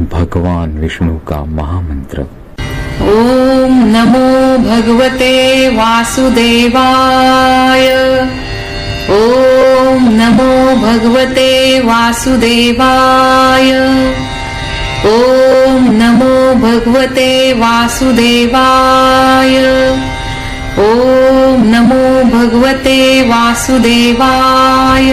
भगवान विष्णु का महामंत्र ॐ नमो भगवते वासुदेवाय। ॐ नमो भगवते वासुदेवाय। ॐ नमो भगवते वासुदेवाय। ॐ नमो भगवते वासुदेवाय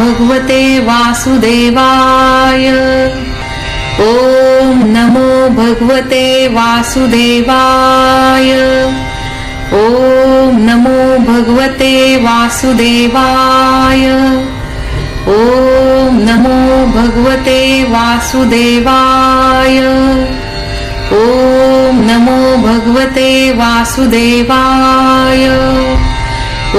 भगवते वासुदेवाय। ॐ नमो भगवते वासुदेवाय। ॐ नमो भगवते वासुदेवाय। ॐ नमो भगवते वासुदेवाय। ॐ नमो भगवते वासुदेवाय। ॐ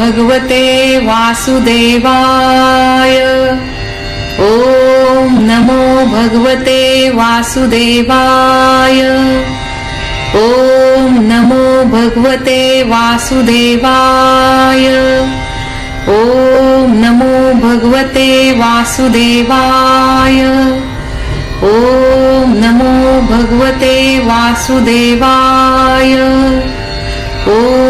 भगवते वासुदेवाय। ॐ नमो भगवते वासुदेवाय। ॐ नमो भगवते वासुदेवाय। ॐ नमो भगवते वासुदेवाय। ॐ नमो भगवते वासुदेवाय। ॐ